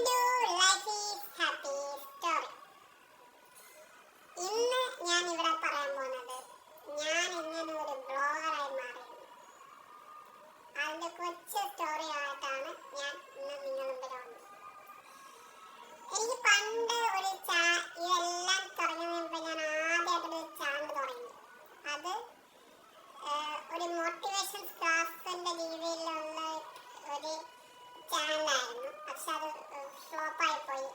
To life happy story ഇന്ന് ഞാൻ ഇവിടെ പറയാൻ പോകുന്നത് ഞാൻ എങ്ങനെ ഒരു ബ്ലോഗറായി മാറി അതിന്റെ കൊച്ചു സ്റ്റോറി ആയിട്ടാണ് ഞാൻ ഇന്ന് നിങ്ങളുടെ എനിക്ക് പണ്ട് ഒരു ചാ ഇതെല്ലാം തുടങ്ങുന്നതിന് മുമ്പ് ഞാൻ ആദ്യമായിട്ടൊരു ചാനൽ തുടങ്ങി. അത് ഒരു മോട്ടിവേഷൻ ക്ലാസിന്റെ രീതിയിലുള്ള ഒരു ചാനലായിരുന്നു പക്ഷെ അത് പോയി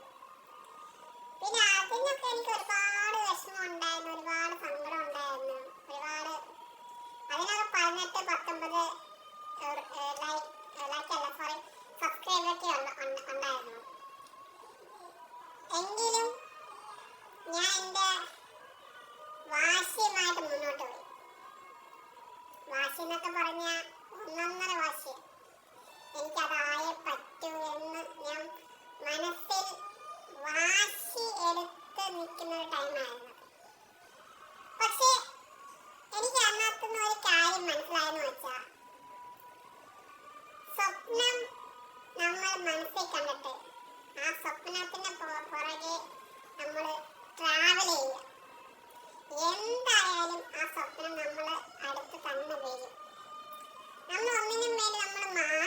പിന്നെ അതിനൊക്കെ എനിക്ക് ഒരുപാട് വിഷമം ഉണ്ടായിരുന്നു ഒരുപാട് സങ്കടം ഉണ്ടായിരുന്നു ഒരുപാട് അതിനൊക്കെ പതിനെട്ട് പത്തൊമ്പത് ലൈക്ക് അല്ല സോറി സബ്സ്ക്രൈബൊക്കെ ഉണ്ടായിരുന്നു. എങ്കിലും ഞാൻ എന്റെ വാശിയുമായിട്ട് മുന്നോട്ട് പോയി. വാശി എന്നൊക്കെ പറഞ്ഞാൽ ഒന്നൊന്നര വാശി. എനിക്കതായേ പറ്റൂ ഞാൻ മനസ്സിൽ വാശി എടുത്ത് നിൽക്കുന്ന ഒരു ടൈമായിരുന്നു പക്ഷേ എനിക്ക് അന്നത്തുനിന്ന് ഒരു കാര്യം മനസ്സിലായെന്ന് വെച്ചാൽ സ്വപ്നം നമ്മൾ മനസ്സിൽ കണ്ടിട്ട് ആ സ്വപ്നത്തിന് പുറകെ നമ്മൾ ട്രാവൽ ചെയ്യുക. എന്തായാലും ആ സ്വപ്നം നമ്മൾ അടുത്ത് തന്നെ വരും നമ്മൾ ഒന്നിനും വേണ്ടി നമ്മൾ മാറി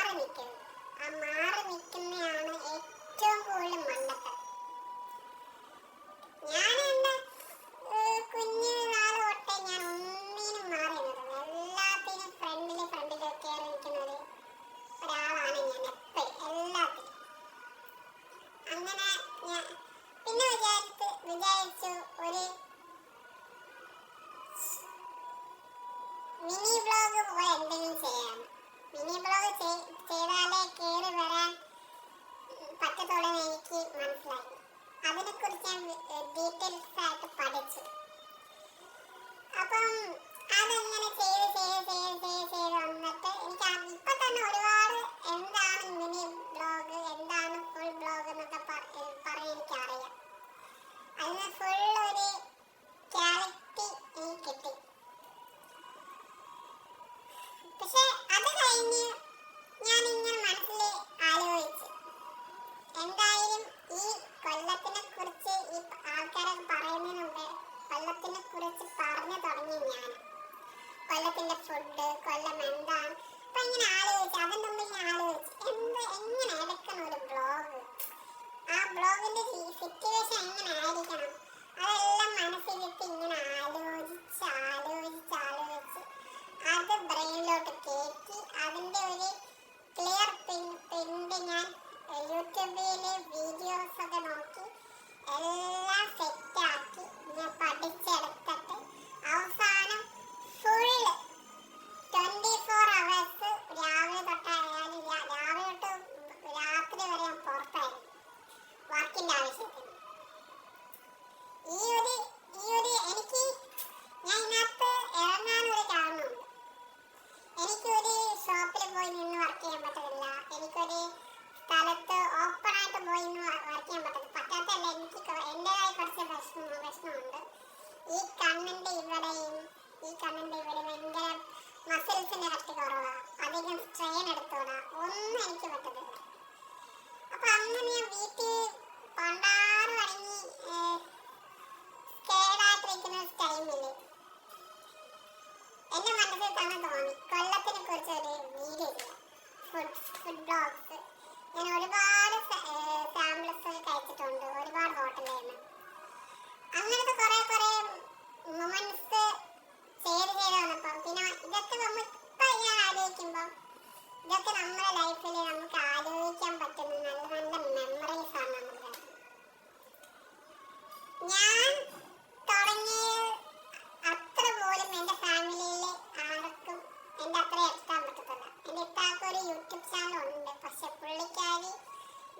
വിചാരിച്ച് ഒരു മിനി ബ്ലോഗ് പോലെ എന്തെങ്കിലും ചെയ്യാം. മിനി ബ്ലോഗ് ചെയ്താലേ കയറി വരാൻ പറ്റത്തോളം എനിക്ക് മനസ്സിലായി. അതിനെക്കുറിച്ച് ഞാൻ ഡീറ്റെയിൽസ് ആയിട്ട് പഠിച്ചു. മസിൽസിന്റെ കട്ടി കുറവാ അധികം സ്ട്രെയിൻ എടുത്തോടാ ഒന്നും എനിക്ക് പറ്റത്തില്ല. അപ്പൊ അന്ന് ഞാൻ വീട്ടിൽ പണ്ടാറ് തുടങ്ങി കേടായിട്ടിരിക്കുന്ന ടൈമിൽ എന്റെ മനസ്സിൽ തന്നെ തോന്നി. കൊല്ലത്തിനെ കുറിച്ച് ഒരു വീഡിയോ ഫുഡ് ഫുഡ് ബ്ലോഗ്സ് ഞാൻ ഒരുപാട് ഇതൊക്കെ നമ്മുടെ ലൈഫിൽ നമുക്ക് ആലോചിക്കാൻ പറ്റുന്ന നല്ല നല്ല മെമ്മറീസ് ആണ് നമുക്ക്. ഞാൻ തുടങ്ങിയത് അത്ര പോലും എന്റെ ഫാമിലിയിൽ ആർക്കും എന്റെ അത്ര എത്താൻ പറ്റത്തില്ല. എന്റെ ഇപ്പാക്ക് ഒരു യൂട്യൂബ് ചാനൽ ഉണ്ട്. പക്ഷെ പുള്ളിക്കാരി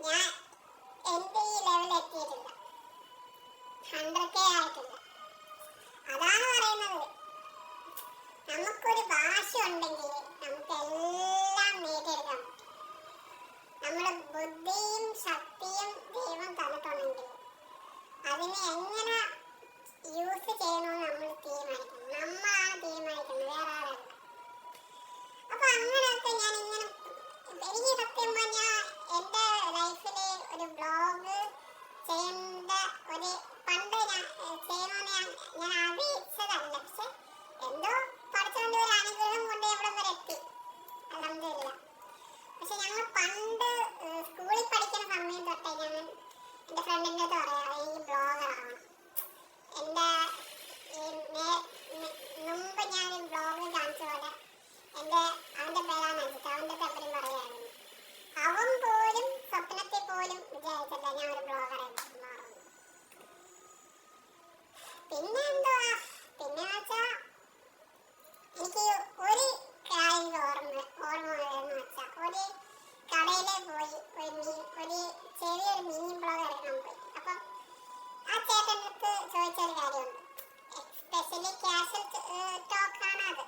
ഞാൻ എന്റെ ഈ ലെവൽ എത്തിയിട്ടില്ല. ഹൺഡ്രഡ് ആയിട്ടില്ല. അതാണ് പറയുന്നത്. നമുക്കൊരു ഭാഷ ഉണ്ടെങ്കിൽ நீ எங்கன்னா ടോക്കാണത്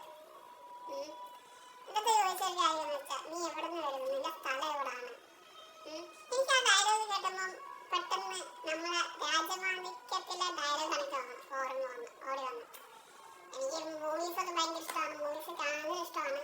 എന്നിട്ട് ചോദിച്ചൊരു കാര്യം എന്ന് വെച്ചാൽ നീ എവിടെ നിന്ന് വരും നിന്റെ സ്ഥലം എവിടാണ്? എനിക്ക് ആ ഡയലോഗ് നമ്മളെ രാജമാണിക്യത്തിലെ ഡയലോഗ് എനിക്ക് തോന്നുന്നു ഓർമ്മ വന്നു ഓടി വന്നു. എനിക്ക് ഭയങ്കര ഇഷ്ടമാണ്. മൂവീസ് കാണുന്നത് ഇഷ്ടമാണ്.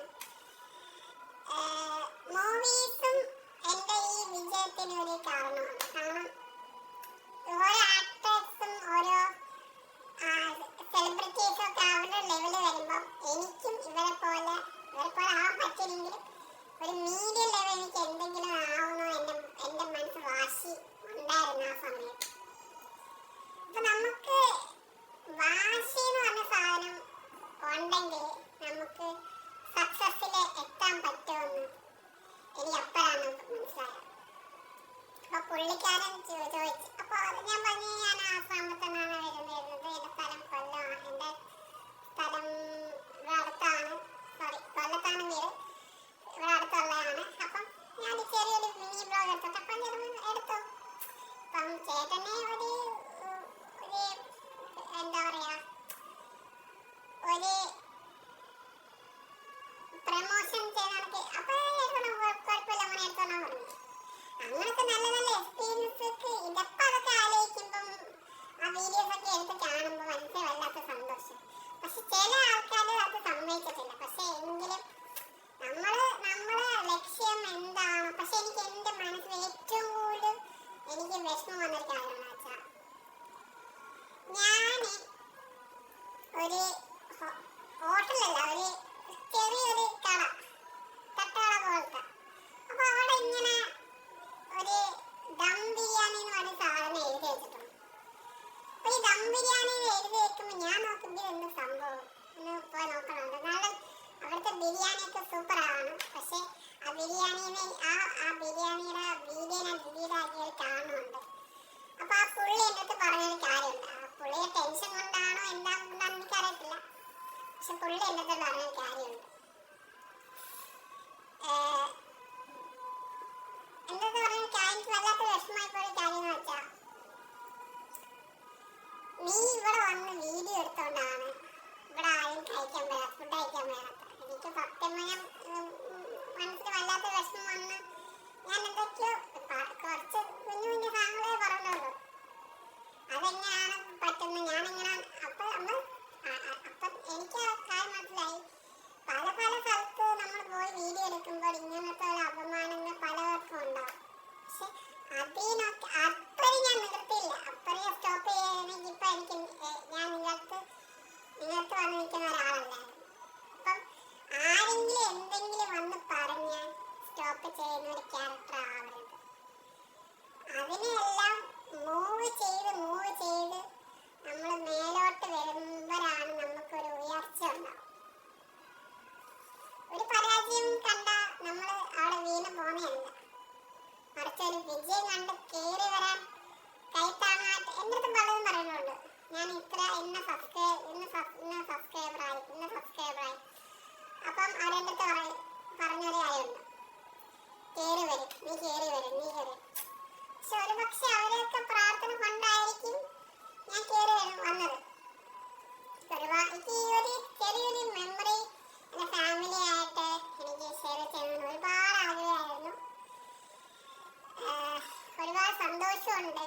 ബിരിയാണിയൊക്കെ സൂപ്പർ ആണ് പക്ഷെ ആ ബിരിയാണിനെ ആ ആ ബിരിയാണിയുടെ വീഡിയോ ഞാൻ ഡിലീറ്റാക്കിയത് കാണുന്നുണ്ട്. അപ്പൊ ആ പുള്ളി എന്റെ അടുത്ത് പറഞ്ഞൊരു കാര്യമുണ്ട്. ആ പുള്ളിയെ ടെൻഷൻ കൊണ്ടാണോ എന്താണെന്ന് എനിക്കറിയത്തില്ല. പക്ഷെ പുള്ളി എന്റെ അടുത്ത് പറഞ്ഞൊരു കാര്യമുണ്ട്. എന്താ എന്തെന്ന് കാര്യം വല്ലാത്ത പോയ കാര്യം വെച്ചാ നീ ഇവിടെ വന്ന് വീഡിയോ എടുത്തോണ്ടാണ് ഇവിടെ ആരും കഴിക്കാൻ വരാ ഫുഡ് കഴിക്കാൻ എനിക്ക് സത്യം ഞാൻ മനസ്സിൽ വല്ലാത്ത വിഷമം വന്ന് ഞാൻ എന്തൊക്കെയോ കുറച്ച് കുഞ്ഞു കുഞ്ഞു സാധനങ്ങളെ പറഞ്ഞുള്ളൂ. അതെങ്ങനെയാണ് പറ്റുന്നത്? ഞാനിങ്ങനെ അപ്പൊ നമ്മൾ അപ്പം എനിക്ക് ആ കാര്യം മനസ്സിലായി. പല പല സ്ഥലത്ത് നമ്മൾ പോയി വീഡിയോ എടുക്കുമ്പോൾ ഇങ്ങനത്തെ ഒരു അപമാനങ്ങൾ പലവർക്കും ഉണ്ടാവും. പക്ഷെ അതിനൊക്കെ എന്റെ അടുത്ത് പറഞ്ഞ ഒരു കാര്യമുണ്ട് കയറി വരും. നീ കേറി വരും. നീ കയറി പക്ഷെ അവരൊക്കെ പ്രാർത്ഥന കൊണ്ടായിരിക്കും ഞാൻ കേറി വരും വന്നത്. എനിക്ക് ഈ ഒരു ചെറിയൊരു മെമ്മറി എന്റെ ഫാമിലി ആയിട്ട് എനിക്ക് ഷെയർ ചെയ്യണമെന്ന് ഒരുപാട് ആഗ്രഹമായിരുന്നു. ഒരുപാട് സന്തോഷമുണ്ട്.